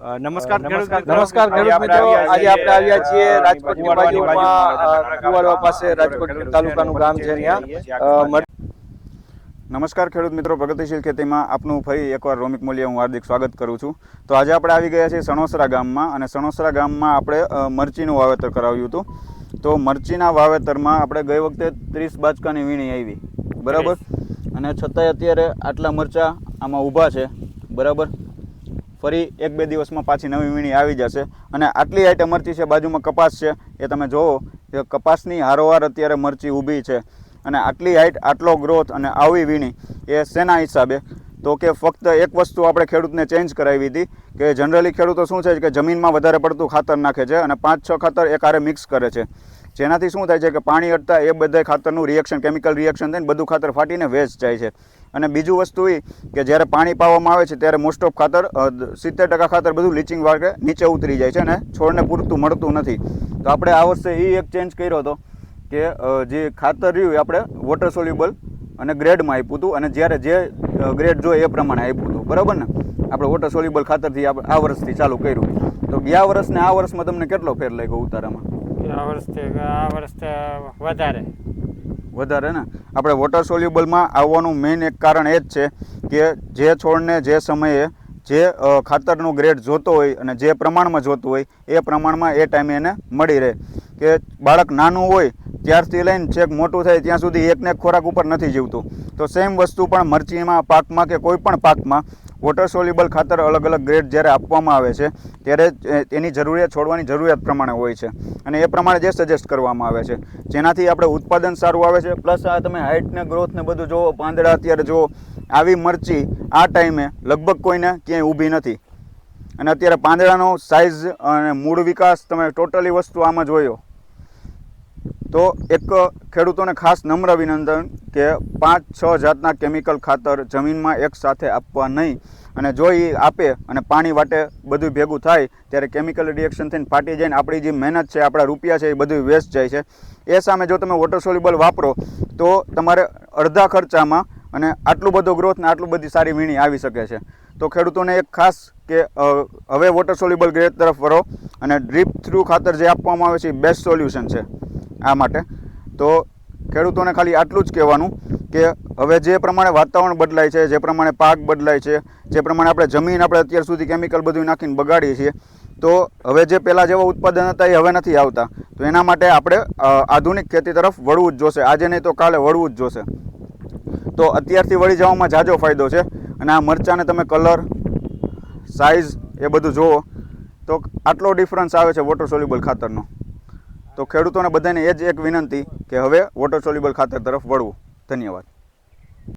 નમસ્કાર નમસ્કાર ખેડૂત મિત્રો. આજે આપણે આવ્યા છીએ રાજકોટની બાજુમાં કુવાડવા પાસે રાજકોટ તાલુકાનું ગામ છે અહીંયા નમસ્કાર ખેડૂત મિત્રો. પ્રગતિશીલ ખેતીમાં આપનું ફરી એકવાર રોમિક મૂલ્ય હું હાર્દિક સ્વાગત કરું છું. તો આજે આપણે આવી ગયા છીએ સણોસરા ગામમાં અને સણોસરા ગામમાં આપણે મરચીનું વાવેતર કરાવ્યું હતું. તો મરચીના વાવેતરમાં આપણે ગઈ વખતે ત્રીસ બાચકાની વીણી આવી. બરાબર? અને છતાંય અત્યારે આટલા મરચાં આમાં ઊભા છે. બરાબર? ફરી એક બે દિવસમાં પાછી નવી વીણી આવી જશે. અને આટલી આઈટમ મરચી છે, બાજુમાં કપાસ છે, એ તમે જોવો કે કપાસની હારોહાર અત્યારે મરચી ઊભી છે. અને આટલી હાઈટ આટલો ગ્રોથ અને આવી વીણી, એ શેના હિસાબે? તો કે ફક્ત એક વસ્તુ આપણે ખેડૂતને ચેન્જ કરાવી હતી, કે જનરલી ખેડૂતો શું છે, કે જમીનમાં વધારે પડતું ખાતર નાખે છે અને પાંચ છ ખાતર એક આરે મિક્સ કરે છે. જેનાથી શું થાય છે કે પાણી અડતા એ બધા ખાતરનું રિએક્શન કેમિકલ રિએક્શન થઈને બધું ખાતર ફાટીને વેસ્ટ જાય છે. અને બીજું વસ્તુ એ કે જ્યારે પાણી પાવામાં આવે છે ત્યારે મોસ્ટ ઓફ ખાતર સિત્તેર ટકા ખાતર બધું લીચિંગ વાગે નીચે ઉતરી જાય છે અને છોડને પૂરતું મળતું નથી. તો આપણે આ વર્ષે એ એક ચેન્જ કર્યો હતો કે જે ખાતર રહ્યું એ આપણે વોટર સોલ્યુબલ અને ગ્રેડમાં આપ્યું હતું અને જ્યારે જે ગ્રેડ જોઈએ એ પ્રમાણે આપ્યું હતું. બરાબર ને? આપણે વોટર સોલ્યુબલ ખાતરથી આ વર્ષથી ચાલુ કર્યું. તો ગયા વર્ષને આ વર્ષમાં તમને કેટલો ફેર લાગ્યો ઉતારામાં? આ વર્ષે આ વર્ષે વધારે. વધારે ને? આપણે વોટર સોલ્યુબલમાં આવવાનું મેઇન એક કારણ એ જ છે કે જે છોડને જે સમયે જે ખાતરનું ગ્રેડ જોતો હોય અને જે પ્રમાણમાં જોતું હોય, એ પ્રમાણમાં એ ટાઈમે એને મળી રહે. કે બાળક નાનું હોય, ત્યારથી લઈને છેક મોટું થાય, ત્યાં સુધી એકને એક ખોરાક ઉપર નથી જીવતું. તો સેમ વસ્તુ પણ મરચીમાં, પાકમાં કે કોઈ પણ પાકમાં વોટર સોલ્યુબલ ખાતર અલગ અલગ ગ્રેડ જ્યારે આપવામાં આવે છે, ત્યારે એની જરૂરિયાત છોડવાની જરૂરિયાત પ્રમાણે હોય છે. અને એ પ્રમાણે જે સજેસ્ટ કરવામાં આવે છે. જેનાથી આપણે ઉત્પાદન સારું આવે છે, પ્લસ આ તમે હાઇટને ગ્રોથને બધું જુઓ, પાંદડા અત્યારે જુઓ, આવી મરચી આ ટાઈમે લગભગ કોઈને ક્યાંય ઊભી નથી. અને અત્યારે પાંદડાનો સાઇઝ અને મૂળ વિકાસ તમે ટોટલી વસ્તુ આમાં જોયો તો એક ખેડૂતોને ખાસ નમ્ર વિનંતન કે પાંચ છ જાતના કેમિકલ ખાતર જમીનમાં એક સાથે આપવા નહીં. અને જો એ આપે અને પાણી વાટે, બધું ભેગું થાય, ત્યારે કેમિકલ રિએક્શન થઈને ફાટી જઈને આપણી જે મહેનત છે, આપણા રૂપિયા છે, એ બધું વેસ્ટ જાય છે. એ સામે જો તમે વોટર સોલ્યુબલ વાપરો, તો તમારે અડધા ખર્ચામાં અને આટલું બધો ગ્રોથ ને આટલું બધી સારી વીણી આવી શકે છે. તો ખેડૂતોને એક ખાસ કે હવે વોટર સોલ્યુબલ ગ્રેડ તરફ વળો અને ડ્રીપ થ્રુ ખાતર જે આપવામાં આવે છે, એ બેસ્ટ સોલ્યુશન છે. આ માટે. તો ખેડૂતોને ખાલી આટલું જ કહેવાનું કે હવે જે પ્રમાણે વાતાવરણ બદલાય છે, જે પ્રમાણે પાક બદલાય છે, જે પ્રમાણે આપણે જમીન આપણે અત્યાર સુધી કેમિકલ બધું નાખીને બગાડીએ છીએ, તો હવે જે પહેલાં જેવા ઉત્પાદન હતા એ હવે નથી આવતા. તો એના માટે આપણે આધુનિક ખેતી તરફ વળવું જ જોશે. આજે નહીં તો કાલે વળવું જ જોશે. તો અત્યારથી વળી જવામાં જાજો ફાયદો છે. અને આ મરચાંને તમે કલર સાઇઝ એ બધું જુઓ, તો આટલો ડિફરન્સ આવે છે વોટર સોલ્યુબલ ખાતરનો. તો ખેડૂતોને બધાને એ જ એક વિનંતી કે હવે વોટર સોલ્યુબલ ખાતર તરફ વળવું. ધન્યવાદ.